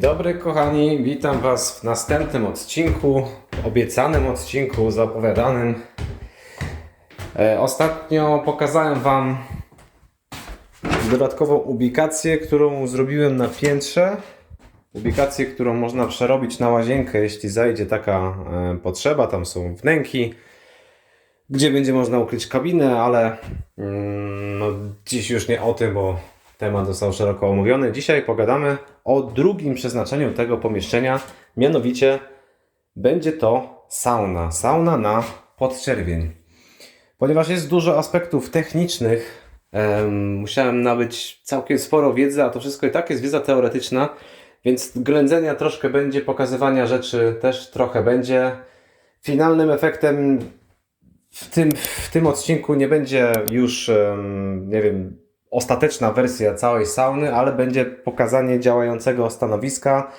Dobry kochani, witam Was w następnym odcinku, obiecanym odcinku, zapowiadanym. E, ostatnio pokazałem Wam dodatkową ubikację, którą zrobiłem na piętrze. Ubikację, którą można przerobić na łazienkę, jeśli zajdzie taka e, potrzeba. Tam są wnęki, gdzie będzie można ukryć kabinę, ale mm, no, dziś już nie o tym, bo temat został szeroko omówiony. Dzisiaj pogadamy o drugim przeznaczeniu tego pomieszczenia, mianowicie będzie to sauna. Sauna na podczerwień. Ponieważ jest dużo aspektów technicznych, em, musiałem nabyć całkiem sporo wiedzy, a to wszystko i tak jest wiedza teoretyczna, więc ględzenia troszkę będzie, pokazywania rzeczy też trochę będzie. Finalnym efektem w tym, w tym odcinku nie będzie już, em, nie wiem, ostateczna wersja całej sauny, ale będzie pokazanie działającego stanowiska,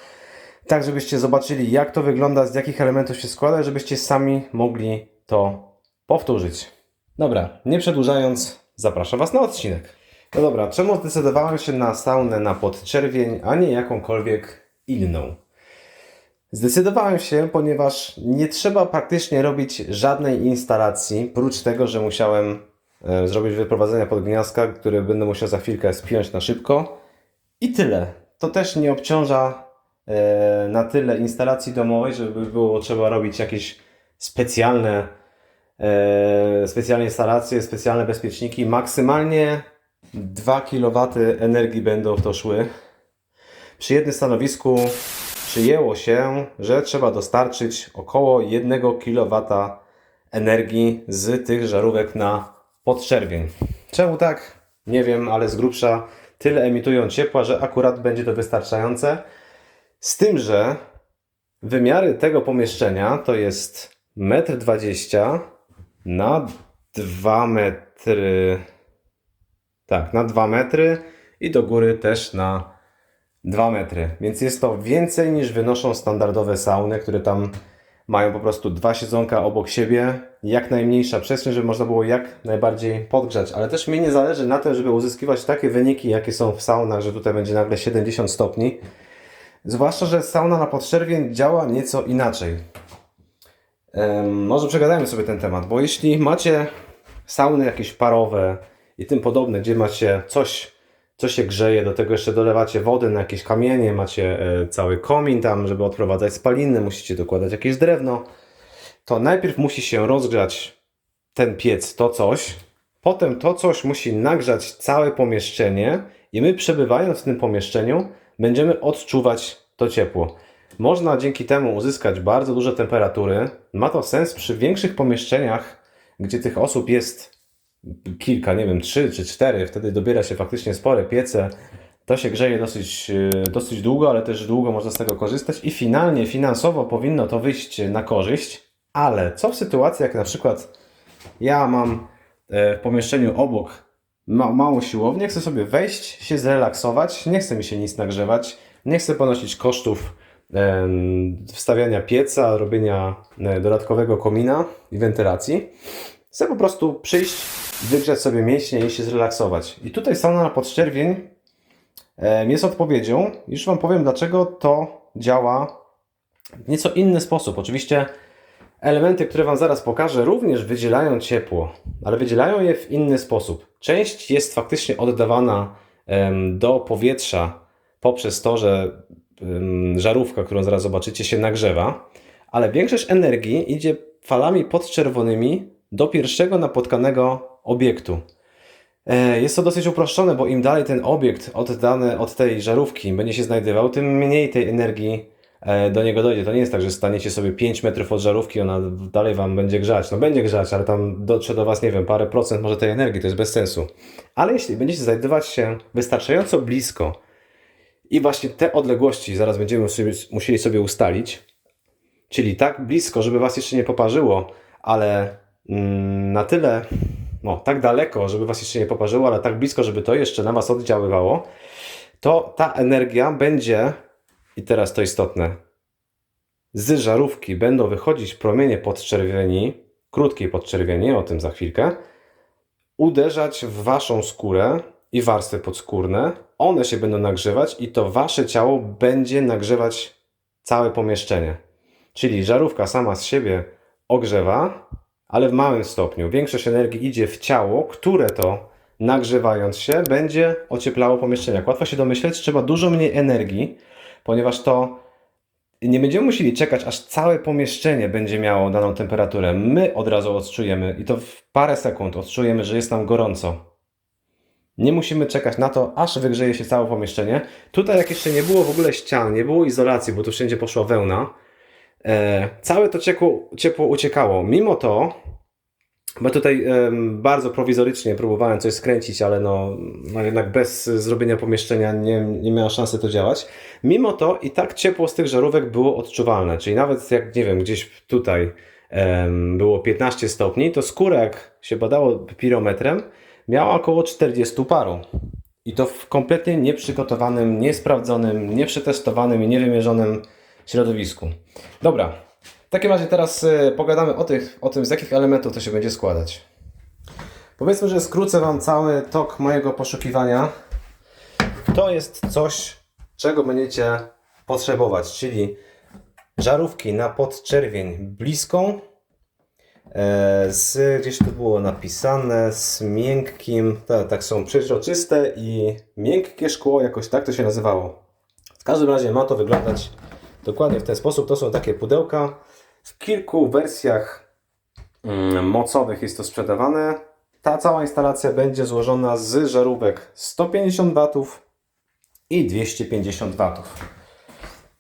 tak żebyście zobaczyli jak to wygląda, z jakich elementów się składa, żebyście sami mogli to powtórzyć. Dobra, nie przedłużając, zapraszam Was na odcinek. No dobra, czemu zdecydowałem się na saunę na podczerwień, a nie jakąkolwiek inną? Zdecydowałem się, ponieważ nie trzeba praktycznie robić żadnej instalacji, prócz tego, że musiałem zrobić wyprowadzenia pod gniazdka, które będę musiał za chwilkę spiąć na szybko. I tyle. To też nie obciąża e, na tyle instalacji domowej, żeby było trzeba robić jakieś specjalne, e, specjalne instalacje, specjalne bezpieczniki. Maksymalnie 2 kW energii będą w to szły. Przy jednym stanowisku przyjęło się, że trzeba dostarczyć około 1 kW energii z tych żarówek na podczerwień. Czemu tak? Nie wiem, ale z grubsza tyle emitują ciepła, że akurat będzie to wystarczające. Z tym, że wymiary tego pomieszczenia to jest 1,20 m na 2 metry. Tak, na 2 metry i do góry też na 2 metry. Więc jest to więcej niż wynoszą standardowe sauny, które tam mają po prostu dwa siedzonka obok siebie, jak najmniejsza przestrzeń, żeby można było jak najbardziej podgrzać. Ale też mi nie zależy na tym, żeby uzyskiwać takie wyniki, jakie są w saunach, że tutaj będzie nagle 70 stopni. Zwłaszcza, że sauna na podczerwień działa nieco inaczej. Em, może przegadajmy sobie ten temat, bo jeśli macie sauny jakieś parowe i tym podobne, gdzie macie coś, co się grzeje, do tego jeszcze dolewacie wody na jakieś kamienie, macie e, cały komin tam, żeby odprowadzać spaliny, musicie dokładać jakieś drewno, to najpierw musi się rozgrzać ten piec, to coś, potem to coś musi nagrzać całe pomieszczenie i my przebywając w tym pomieszczeniu będziemy odczuwać to ciepło. Można dzięki temu uzyskać bardzo duże temperatury. Ma to sens przy większych pomieszczeniach, gdzie tych osób jest kilka, nie wiem, trzy czy cztery, wtedy dobiera się faktycznie spore piece. To się grzeje dosyć, yy, dosyć długo, ale też długo można z tego korzystać i finalnie, finansowo powinno to wyjść na korzyść. Ale co w sytuacji, jak na przykład ja mam e, w pomieszczeniu obok ma, małą siłownię, chcę sobie wejść, się zrelaksować, nie chce mi się nic nagrzewać, nie chcę ponosić kosztów wstawiania pieca, robienia e, dodatkowego komina i wentylacji. Chcę po prostu przyjść, wygrzać sobie mięśnie i się zrelaksować. I tutaj sauna na podczerwień jest odpowiedzią. Już Wam powiem, dlaczego to działa w nieco inny sposób. Oczywiście elementy, które Wam zaraz pokażę, również wydzielają ciepło, ale wydzielają je w inny sposób. Część jest faktycznie oddawana do powietrza poprzez to, że żarówka, którą zaraz zobaczycie, się nagrzewa, ale większość energii idzie falami podczerwonymi do pierwszego napotkanego obiektu. E, Jest to dosyć uproszczone, bo im dalej ten obiekt oddany od tej żarówki będzie się znajdował, tym mniej tej energii e, do niego dojdzie. To nie jest tak, że staniecie sobie 5 metrów od żarówki, ona dalej Wam będzie grzać. No będzie grzać, ale tam dotrze do Was, nie wiem, parę procent może tej energii, to jest bez sensu. Ale jeśli będziecie znajdować się wystarczająco blisko i właśnie te odległości zaraz będziemy musieli sobie ustalić, czyli tak blisko, żeby Was jeszcze nie poparzyło, ale na tyle, no tak daleko, żeby Was jeszcze nie poparzyło, ale tak blisko, żeby to jeszcze na Was oddziaływało, to ta energia będzie, i teraz to istotne, z żarówki będą wychodzić promienie podczerwieni, krótkiej podczerwieni, o tym za chwilkę, uderzać w Waszą skórę i warstwy podskórne. One się będą nagrzewać i to wasze ciało będzie nagrzewać całe pomieszczenie. Czyli żarówka sama z siebie ogrzewa, ale w małym stopniu. Większość energii idzie w ciało, które to nagrzewając się będzie ocieplało pomieszczenie. Jak łatwo się domyśleć, trzeba dużo mniej energii, ponieważ to nie będziemy musieli czekać, aż całe pomieszczenie będzie miało daną temperaturę. My od razu odczujemy i to w parę sekund odczujemy, że jest nam gorąco. Nie musimy czekać na to, aż wygrzeje się całe pomieszczenie. Tutaj, jak jeszcze nie było w ogóle ścian, nie było izolacji, bo tu wszędzie poszła wełna, całe to ciepło, ciepło uciekało. Mimo to, bo tutaj bardzo prowizorycznie próbowałem coś skręcić, ale no, no jednak bez zrobienia pomieszczenia nie, nie miała szansy to działać. Mimo to i tak ciepło z tych żarówek było odczuwalne. Czyli nawet jak, nie wiem, gdzieś tutaj było 15 stopni, to skóra jak się badało pirometrem, miała około 40 paru. I to w kompletnie nieprzygotowanym, niesprawdzonym, nieprzetestowanym i niewymierzonym środowisku. Dobra, w takim razie teraz y, pogadamy o, tych, o tym, z jakich elementów to się będzie składać. Powiedzmy, że skrócę Wam cały tok mojego poszukiwania. To jest coś, czego będziecie potrzebować, czyli żarówki na podczerwień bliską, e, z, gdzieś tu było napisane, z miękkim, tak, tak są przeźroczyste i miękkie szkło, jakoś tak to się nazywało. W każdym razie ma to wyglądać dokładnie w ten sposób. To są takie pudełka. W kilku wersjach mm, mocowych jest to sprzedawane. Ta cała instalacja będzie złożona z żarówek 150 W i 250 W.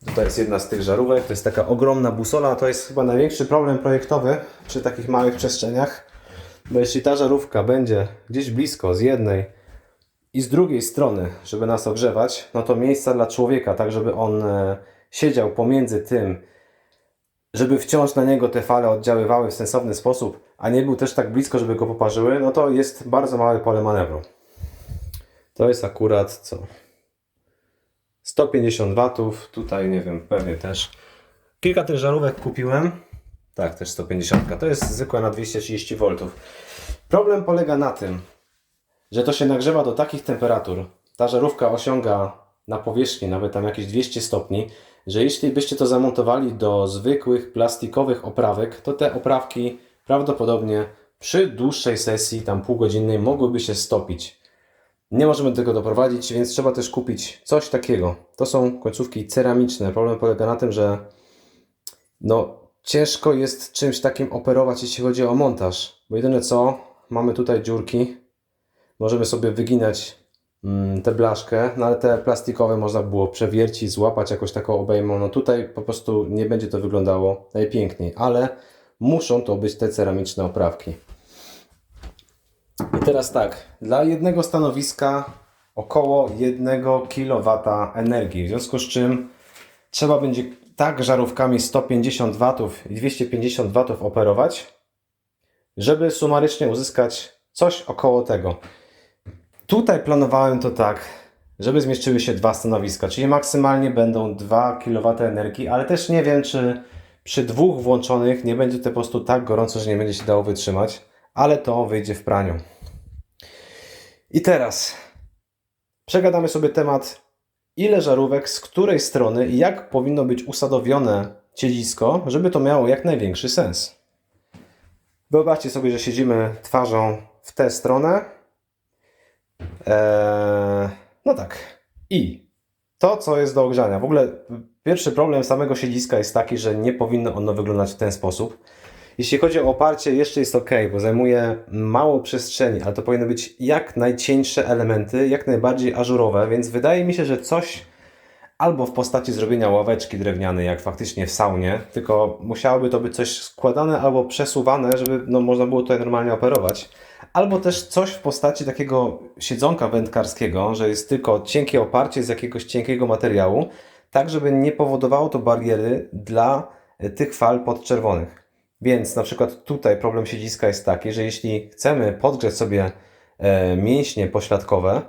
Tutaj jest jedna z tych żarówek, to jest taka ogromna busola, to jest chyba największy problem projektowy przy takich małych przestrzeniach, bo jeśli ta żarówka będzie gdzieś blisko z jednej i z drugiej strony, żeby nas ogrzewać, no to miejsca dla człowieka, tak żeby on e, siedział pomiędzy tym, żeby wciąż na niego te fale oddziaływały w sensowny sposób, a nie był też tak blisko, żeby go poparzyły, no to jest bardzo małe pole manewru. To jest akurat co? 150 watów, tutaj nie wiem, pewnie też. Kilka tych żarówek kupiłem. Tak, też 150. To jest zwykła na 230 V. Problem polega na tym, że to się nagrzewa do takich temperatur. Ta żarówka osiąga na powierzchni nawet tam jakieś 200 stopni, że jeśli byście to zamontowali do zwykłych plastikowych oprawek, to te oprawki prawdopodobnie przy dłuższej sesji, tam półgodzinnej, mogłyby się stopić. Nie możemy do tego doprowadzić, więc trzeba też kupić coś takiego. To są końcówki ceramiczne. Problem polega na tym, że no, ciężko jest czymś takim operować, jeśli chodzi o montaż. Bo jedyne co, mamy tutaj dziurki. Możemy sobie wyginać tę blaszkę, no ale te plastikowe można było przewiercić, złapać jakoś taką obejmą. No tutaj po prostu nie będzie to wyglądało najpiękniej, ale muszą to być te ceramiczne oprawki. I teraz tak, dla jednego stanowiska około 1 kW energii, w związku z czym trzeba będzie tak żarówkami 150 W i 250 W operować, żeby sumarycznie uzyskać coś około tego. Tutaj planowałem to tak, żeby zmieściły się dwa stanowiska, czyli maksymalnie będą 2 kW energii, ale też nie wiem, czy przy dwóch włączonych nie będzie to po prostu tak gorąco, że nie będzie się dało wytrzymać, ale to wyjdzie w praniu. I teraz przegadamy sobie temat, ile żarówek, z której strony i jak powinno być usadowione cielisko, żeby to miało jak największy sens. Wyobraźcie sobie, że siedzimy twarzą w tę stronę. Eee, no tak. I to, co jest do ogrzania. W ogóle pierwszy problem samego siedziska jest taki, że nie powinno ono wyglądać w ten sposób. Jeśli chodzi o oparcie, jeszcze jest ok, bo zajmuje mało przestrzeni, ale to powinny być jak najcieńsze elementy, jak najbardziej ażurowe, więc wydaje mi się, że coś albo w postaci zrobienia ławeczki drewnianej, jak faktycznie w saunie, tylko musiałoby to być coś składane albo przesuwane, żeby no, można było tutaj normalnie operować. Albo też coś w postaci takiego siedzonka wędkarskiego, że jest tylko cienkie oparcie z jakiegoś cienkiego materiału, tak żeby nie powodowało to bariery dla e, tych fal podczerwonych. Więc na przykład tutaj problem siedziska jest taki, że jeśli chcemy podgrzeć sobie e, mięśnie pośladkowe,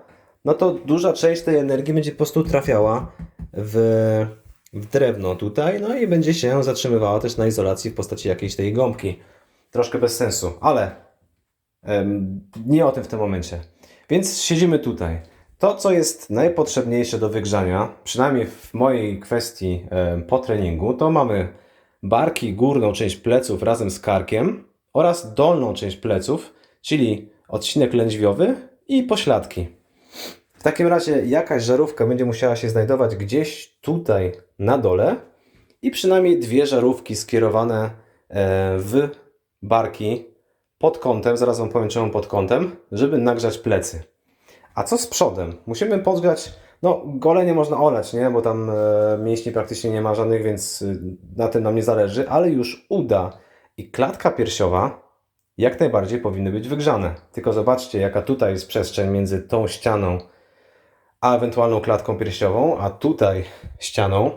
no to duża część tej energii będzie po prostu trafiała w, w drewno tutaj, no i będzie się zatrzymywała też na izolacji w postaci jakiejś tej gąbki. Troszkę bez sensu, ale nie o tym w tym momencie. Więc siedzimy tutaj. To, co jest najpotrzebniejsze do wygrzania, przynajmniej w mojej kwestii po treningu, to mamy barki, górną część pleców razem z karkiem oraz dolną część pleców, czyli odcinek lędźwiowy i pośladki. W takim razie jakaś żarówka będzie musiała się znajdować gdzieś tutaj na dole i przynajmniej dwie żarówki skierowane e, w barki pod kątem, zaraz Wam powiem czemu pod kątem, żeby nagrzać plecy. A co z przodem? Musimy podgrzać, no golenie można olać, nie? bo tam e, mięśni praktycznie nie ma żadnych, więc y, na tym nam nie zależy, ale już uda i klatka piersiowa jak najbardziej powinny być wygrzane. Tylko zobaczcie, jaka tutaj jest przestrzeń między tą ścianą a ewentualną klatką piersiową, a tutaj ścianą,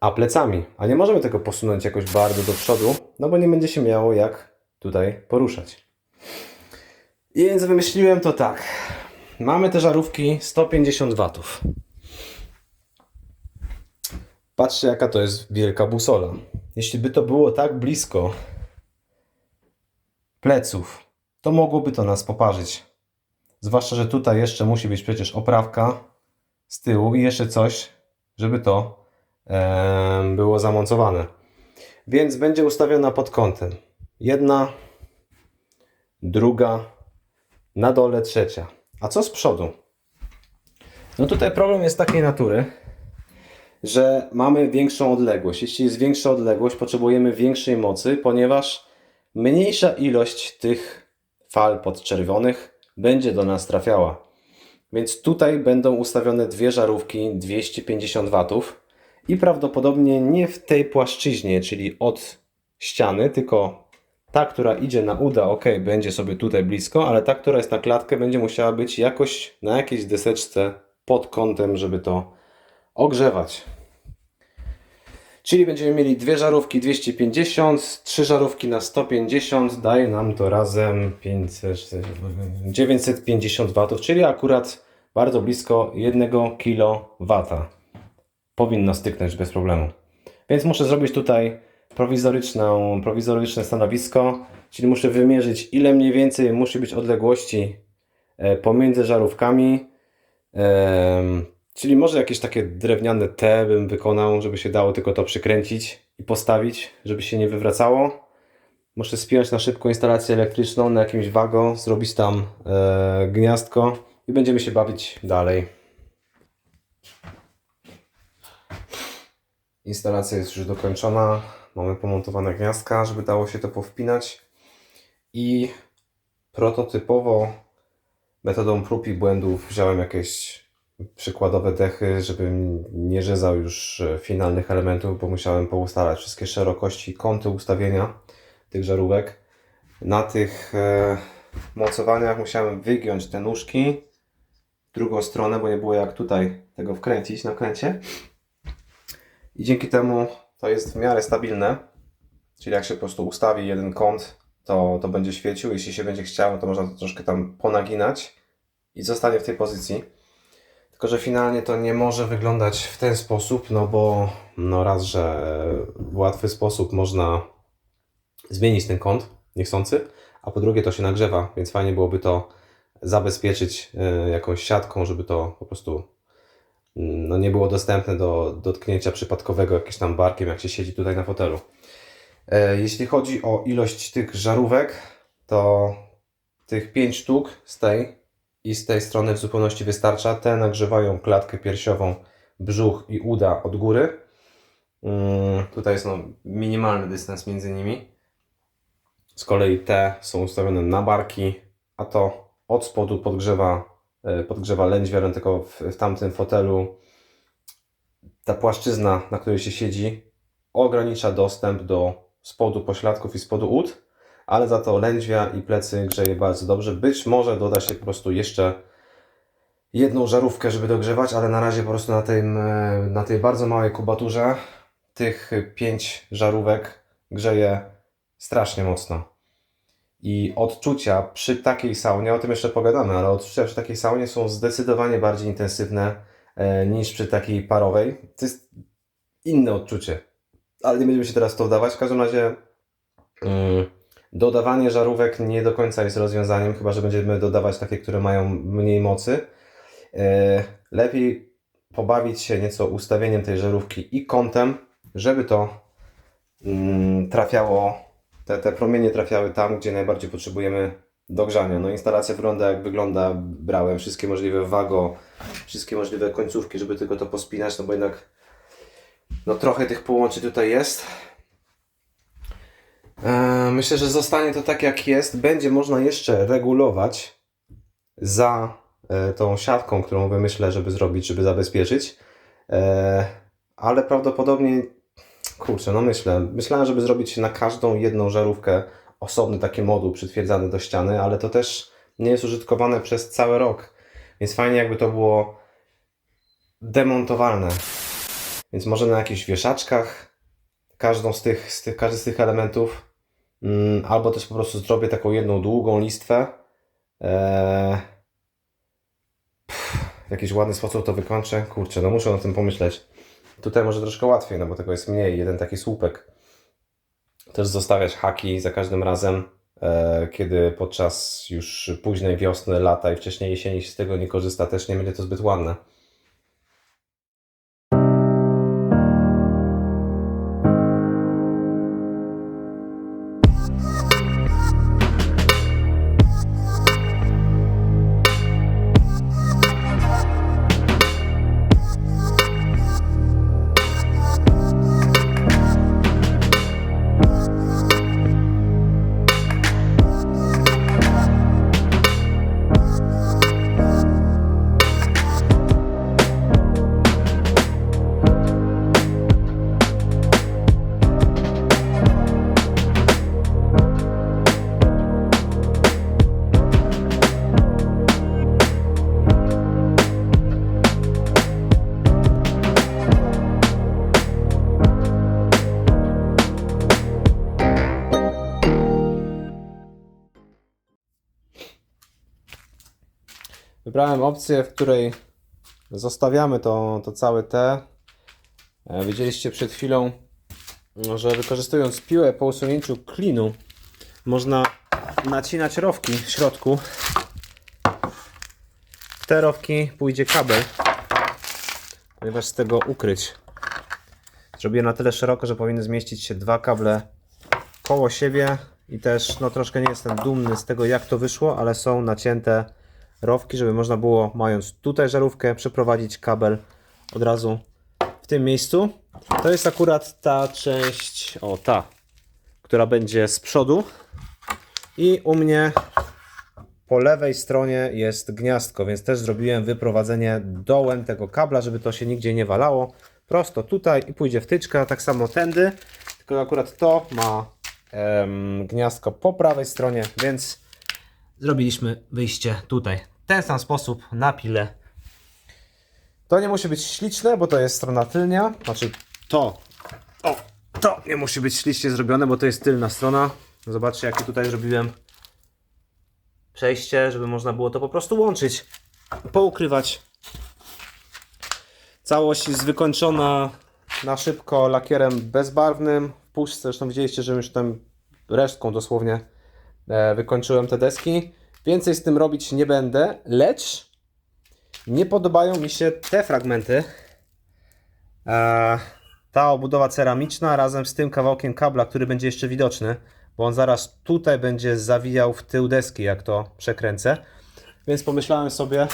a plecami. A nie możemy tego posunąć jakoś bardzo do przodu, no bo nie będzie się miało jak tutaj poruszać. I więc wymyśliłem to tak. Mamy te żarówki 150 watów. Patrzcie, jaka to jest wielka busola. Jeśli by to było tak blisko pleców, to mogłoby to nas poparzyć. Zwłaszcza, że tutaj jeszcze musi być przecież oprawka z tyłu i jeszcze coś, żeby to em, było zamontowane. Więc będzie ustawiona pod kątem. Jedna, druga, na dole trzecia. A co z przodu? No tutaj problem jest takiej natury, że mamy większą odległość. Jeśli jest większa odległość, potrzebujemy większej mocy, ponieważ mniejsza ilość tych fal podczerwonych będzie do nas trafiała. Więc tutaj będą ustawione dwie żarówki 250 W i prawdopodobnie nie w tej płaszczyźnie, czyli od ściany, tylko ta, która idzie na uda, ok, będzie sobie tutaj blisko, ale ta, która jest na klatkę, będzie musiała być jakoś na jakiejś deseczce pod kątem, żeby to ogrzewać. Czyli będziemy mieli dwie żarówki 250, trzy żarówki na 150, daje nam to razem 500, 950 W, czyli akurat bardzo blisko 1 kW. Powinno styknąć bez problemu. Więc muszę zrobić tutaj prowizoryczną, prowizoryczne stanowisko, czyli muszę wymierzyć ile mniej więcej musi być odległości e, pomiędzy żarówkami. Czyli może jakieś takie drewniane T bym wykonał, żeby się dało tylko to przykręcić i postawić, żeby się nie wywracało. Muszę spiąć na szybko instalację elektryczną na jakimś wago, zrobić tam e, gniazdko i będziemy się bawić dalej. Instalacja jest już dokończona. Mamy pomontowane gniazdka, żeby dało się to powpinać. I prototypowo metodą prób i błędów wziąłem jakieś przykładowe dechy, żebym nie rzezał już e, finalnych elementów, bo musiałem poustalać wszystkie szerokości kąty ustawienia tych żarówek. Na tych e, mocowaniach musiałem wygiąć te nóżki w drugą stronę, bo nie było jak tutaj tego wkręcić na kręcie. I dzięki temu to jest w miarę stabilne. Czyli jak się po prostu ustawi jeden kąt, to, to będzie świecił. Jeśli się będzie chciało, to można to troszkę tam ponaginać i zostanie w tej pozycji. Tylko, że finalnie to nie może wyglądać w ten sposób, no bo no raz, że w łatwy sposób można zmienić ten kąt niechcący, a po drugie to się nagrzewa, więc fajnie byłoby to zabezpieczyć y, jakąś siatką, żeby to po prostu no, nie było dostępne do dotknięcia przypadkowego jakimś tam barkiem, jak się siedzi tutaj na fotelu. E, Jeśli chodzi o ilość tych żarówek, to tych 5 sztuk z tej i z tej strony w zupełności wystarcza. Te nagrzewają klatkę piersiową, brzuch i uda od góry. Mm, Tutaj jest no, minimalny dystans między nimi. Z kolei te są ustawione na barki, a to od spodu podgrzewa, podgrzewa lędźwia, tylko w, w tamtym fotelu ta płaszczyzna, na której się siedzi, ogranicza dostęp do spodu pośladków i spodu ud, ale za to lędźwia i plecy grzeje bardzo dobrze. Być może doda się po prostu jeszcze jedną żarówkę, żeby dogrzewać, ale na razie po prostu na, tym, e, na tej bardzo małej kubaturze tych pięć żarówek grzeje strasznie mocno. I odczucia przy takiej saunie, o tym jeszcze pogadamy, ale odczucia przy takiej saunie są zdecydowanie bardziej intensywne e, niż przy takiej parowej. To jest inne odczucie. Ale nie będziemy się teraz to wdawać. W każdym razie mm, Dodawanie żarówek nie do końca jest rozwiązaniem, chyba że będziemy dodawać takie, które mają mniej mocy. E, Lepiej pobawić się nieco ustawieniem tej żarówki i kątem, żeby to mm, trafiało, te, te promienie trafiały tam, gdzie najbardziej potrzebujemy dogrzania. No instalacja wygląda jak wygląda. Brałem wszystkie możliwe wago, wszystkie możliwe końcówki, żeby tylko to pospinać, no bo jednak no trochę tych połączeń tutaj jest. Eee, Myślę, że zostanie to tak jak jest. Będzie można jeszcze regulować za e, tą siatką, którą wymyślę, żeby zrobić, żeby zabezpieczyć. E, Ale prawdopodobnie, kurczę, no myślę, myślałem, żeby zrobić na każdą jedną żarówkę osobny taki moduł przytwierdzany do ściany, ale to też nie jest użytkowane przez cały rok. Więc fajnie jakby to było demontowalne. Więc może na jakichś wieszaczkach każdą z tych, z tych, każdy z tych elementów, mm, albo też po prostu zrobię taką jedną długą listwę. Eee, pff, w jakiś ładny sposób to wykończę. Kurczę, no muszę o tym pomyśleć. Tutaj może troszkę łatwiej, no bo tego jest mniej, jeden taki słupek. Też zostawiać haki za każdym razem, e, kiedy podczas już późnej wiosny, lata i wcześniej jesieni się z tego nie korzysta, też nie będzie to zbyt ładne. Wybrałem opcję, w której zostawiamy to, to całe T. E, Widzieliście przed chwilą, że wykorzystując piłę po usunięciu klinu, można nacinać rowki w środku. W te rowki pójdzie kabel, ponieważ z tego ukryć. Zrobiłem na tyle szeroko, że powinny zmieścić się dwa kable koło siebie i też no troszkę nie jestem dumny z tego jak to wyszło, ale są nacięte rowki, żeby można było mając tutaj żarówkę przeprowadzić kabel od razu w tym miejscu. To jest akurat ta część, o ta, która będzie z przodu i u mnie po lewej stronie jest gniazdko, więc też zrobiłem wyprowadzenie dołem tego kabla, żeby to się nigdzie nie walało. Prosto tutaj i pójdzie wtyczka, tak samo tędy, tylko akurat to ma em, gniazdko po prawej stronie, więc zrobiliśmy wyjście tutaj. Ten sam sposób na pilę. To nie musi być śliczne, bo to jest strona tylnia. Znaczy to. O, to nie musi być ślicznie zrobione, bo to jest tylna strona. Zobaczcie, jakie tutaj zrobiłem przejście, żeby można było to po prostu łączyć, poukrywać. Całość jest wykończona na szybko lakierem bezbarwnym. W puszce, zresztą widzieliście, że już tam resztką dosłownie wykończyłem te deski. Więcej z tym robić nie będę, lecz nie podobają mi się te fragmenty. E, ta obudowa ceramiczna razem z tym kawałkiem kabla, który będzie jeszcze widoczny, bo on zaraz tutaj będzie zawijał w tył deski, jak to przekręcę. Więc pomyślałem sobie,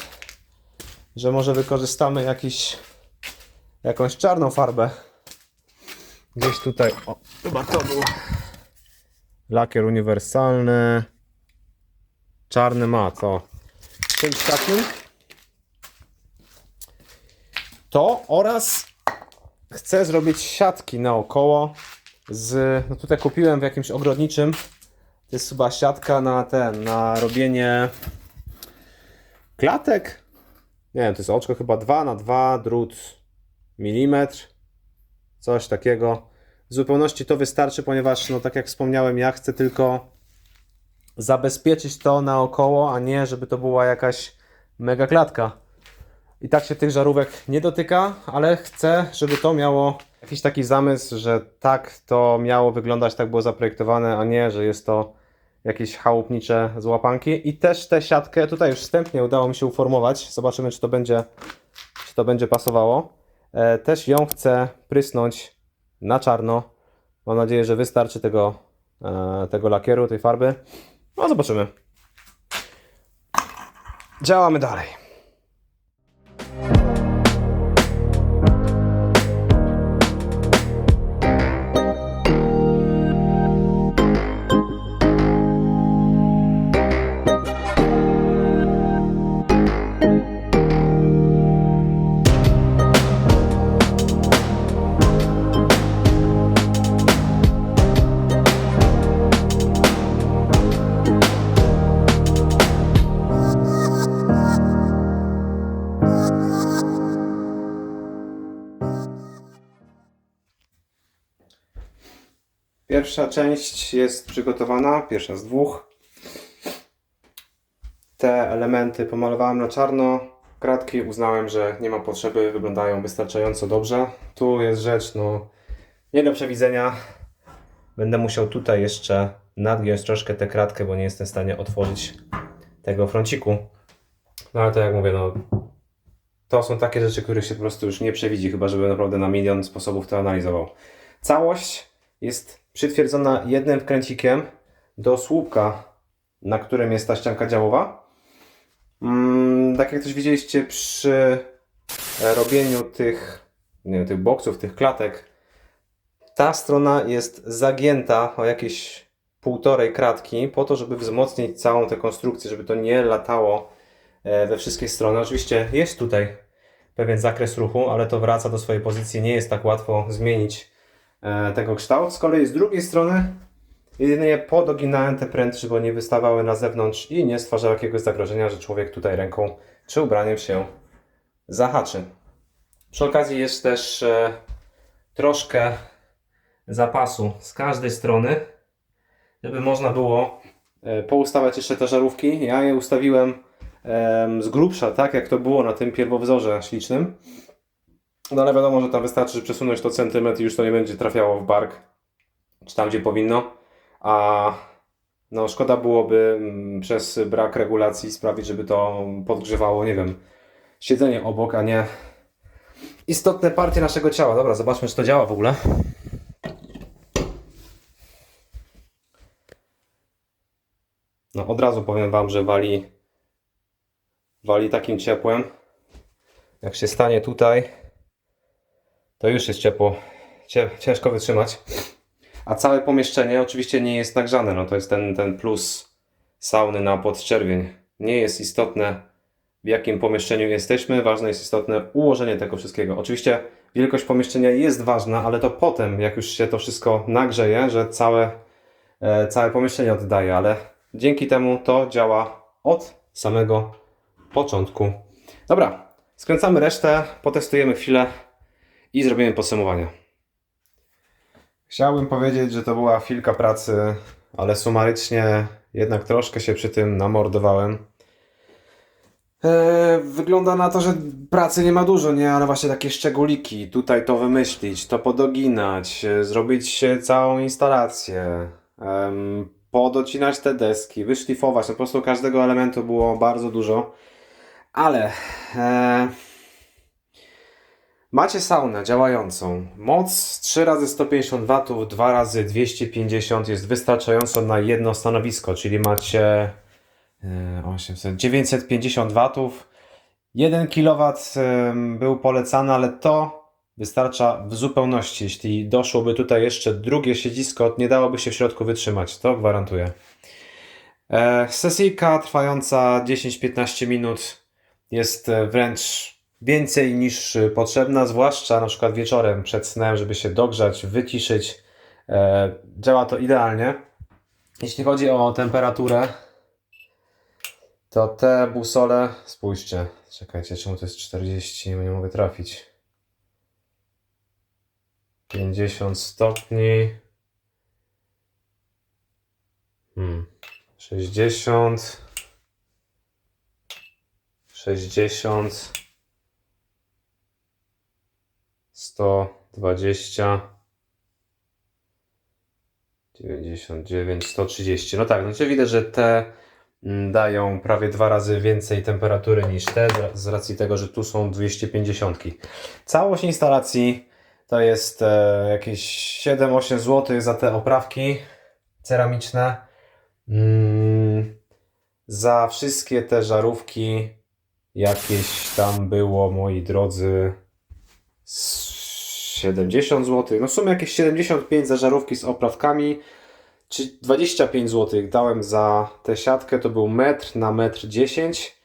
że może wykorzystamy jakiś, jakąś czarną farbę. Gdzieś tutaj, o, chyba to był lakier uniwersalny. Czarny mat, o. Czymś takim. To oraz chcę zrobić siatki naokoło z, no tutaj kupiłem w jakimś ogrodniczym, to jest chyba siatka na ten, na robienie klatek, nie wiem, to jest oczko chyba 2 na 2 drut milimetr, coś takiego. W zupełności to wystarczy, ponieważ, no tak jak wspomniałem, ja chcę tylko zabezpieczyć to naokoło, a nie żeby to była jakaś mega klatka. I tak się tych żarówek nie dotyka, ale chcę, żeby to miało jakiś taki zamysł, że tak to miało wyglądać, tak było zaprojektowane, a nie, że jest to jakieś chałupnicze złapanki i też tę siatkę tutaj już wstępnie udało mi się uformować. Zobaczymy, czy to będzie, czy to będzie pasowało. E, też ją chcę prysnąć na czarno. Mam nadzieję, że wystarczy tego, e, tego lakieru, tej farby. No zobaczymy. Działamy dalej. Pierwsza część jest przygotowana, pierwsza z dwóch. Te elementy pomalowałem na czarno. Kratki uznałem, że nie ma potrzeby, wyglądają wystarczająco dobrze. Tu jest rzecz, no, nie do przewidzenia. Będę musiał tutaj jeszcze nadgiąć troszkę tę kratkę, bo nie jestem w stanie otworzyć tego fronciku. No ale to jak mówię, no, to są takie rzeczy, których się po prostu już nie przewidzi, chyba żeby naprawdę na milion sposobów to analizował. Całość jest przytwierdzona jednym wkręcikiem do słupka, na którym jest ta ścianka działowa. Mm, tak jak też widzieliście przy e, robieniu tych, nie wiem, tych boksów, tych klatek, ta strona jest zagięta o jakieś półtorej kratki po to, żeby wzmocnić całą tę konstrukcję, żeby to nie latało e, we wszystkie strony. Oczywiście jest tutaj pewien zakres ruchu, ale to wraca do swojej pozycji. Nie jest tak łatwo zmienić tego kształt. Z kolei z drugiej strony jedynie podoginałem te pręty, żeby nie wystawały na zewnątrz i nie stwarzały jakiegoś zagrożenia, że człowiek tutaj ręką czy ubraniem się zahaczy. Przy okazji jest też e, troszkę zapasu z każdej strony, żeby można było e, poustawiać jeszcze te żarówki. Ja je ustawiłem em, z grubsza, tak jak to było na tym pierwowzorze ślicznym. No ale wiadomo, że tam wystarczy przesunąć to centymetr i już to nie będzie trafiało w bark, czy tam gdzie powinno. A no szkoda byłoby mm, przez brak regulacji sprawić, żeby to podgrzewało, nie wiem, siedzenie obok, a nie istotne partie naszego ciała. Dobra, zobaczmy, czy to działa w ogóle. No od razu powiem Wam, że wali, wali takim ciepłem. Jak się stanie tutaj, to już jest ciepło. Cie, ciężko wytrzymać. A całe pomieszczenie oczywiście nie jest nagrzane. No to jest ten, ten plus sauny na podczerwień. Nie jest istotne w jakim pomieszczeniu jesteśmy. Ważne jest istotne ułożenie tego wszystkiego. Oczywiście wielkość pomieszczenia jest ważna, ale to potem, jak już się to wszystko nagrzeje, że całe, e, całe pomieszczenie oddaje, ale dzięki temu to działa od samego początku. Dobra, skręcamy resztę, potestujemy chwilę i zrobimy podsumowanie. Chciałbym powiedzieć, że to była chwilka pracy, ale sumarycznie jednak troszkę się przy tym namordowałem. Eee, wygląda na to, że pracy nie ma dużo, nie? Ale właśnie takie szczególiki, tutaj to wymyślić, to podoginać, e, zrobić całą instalację, em, podocinać te deski, wyszlifować, no po prostu każdego elementu było bardzo dużo. Ale e, macie saunę działającą. Moc 3 razy 150 W, 2 razy 250 jest wystarczająco na jedno stanowisko, czyli macie e, 800, 950 W. 1 kW był polecany, ale to wystarcza w zupełności. Jeśli doszłoby tutaj jeszcze drugie siedzisko, nie dałoby się w środku wytrzymać, to gwarantuję. E, Sesyjka trwająca 10-15 minut jest e, wręcz więcej niż e, potrzebna, zwłaszcza na przykład wieczorem przed snem, żeby się dogrzać, wyciszyć. E, Działa to idealnie. Jeśli chodzi o temperaturę, to te busole, spójrzcie, czekajcie, czemu to jest 40, bo nie mogę trafić. 50 stopni. Hmm. 60. 60. 120. 99, 130. No tak, znaczy widać, że te mm, dają prawie dwa razy więcej temperatury niż te, z- racji tego, że tu są 250. Całość instalacji to jest e, jakieś 7-8 zł za te oprawki ceramiczne. Mm, za wszystkie te żarówki jakieś tam było, moi drodzy, 70 zł. No w sumie jakieś 75 za żarówki z oprawkami. Czy 25 zł dałem za tę siatkę, to był metr na metr 10.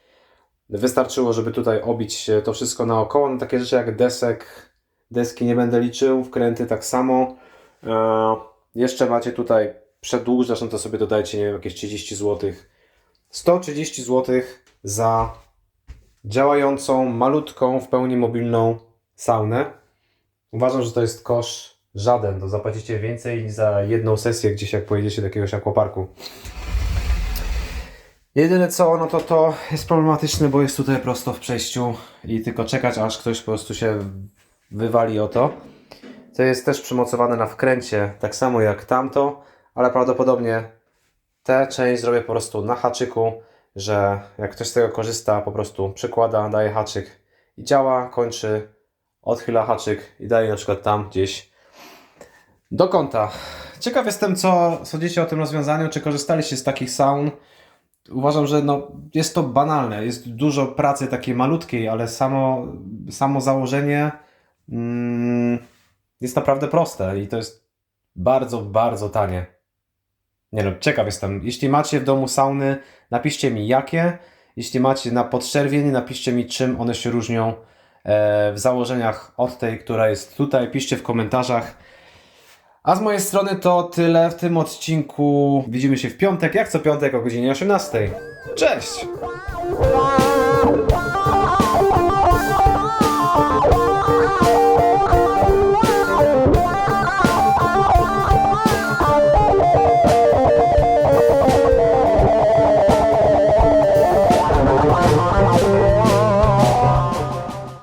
Wystarczyło, żeby tutaj obić to wszystko naokoło. No takie rzeczy jak desek, deski nie będę liczył, wkręty tak samo. E, jeszcze macie tutaj przedłużacz, no to sobie dodajcie, nie wiem, jakieś 30 zł. 130 zł za działającą, malutką, w pełni mobilną saunę. Uważam, że to jest kosz żaden. To zapłacicie więcej niż za jedną sesję gdzieś, jak pojedziecie do jakiegoś akwaparku. Jedyne co, no to to jest problematyczne, bo jest tutaj prosto w przejściu i tylko czekać, aż ktoś po prostu się wywali o to. To jest też przymocowane na wkręcie, tak samo jak tamto, ale prawdopodobnie tę część zrobię po prostu na haczyku, że jak ktoś z tego korzysta, po prostu przykłada, daje haczyk i działa, kończy, odchyla haczyk i daje na przykład tam gdzieś do kąta. Ciekaw jestem, co sądzicie o tym rozwiązaniu, czy korzystaliście z takich saun. Uważam, że no, jest to banalne, jest dużo pracy takiej malutkiej, ale samo, samo założenie mm, jest naprawdę proste i to jest bardzo, bardzo tanie. Nie no, ciekaw jestem. Jeśli macie w domu sauny, napiszcie mi jakie. Jeśli macie na podczerwieni, napiszcie mi czym one się różnią w założeniach od tej, która jest tutaj. Piszcie w komentarzach. A z mojej strony to tyle w tym odcinku. Widzimy się w piątek, jak co piątek o godzinie 18. Cześć!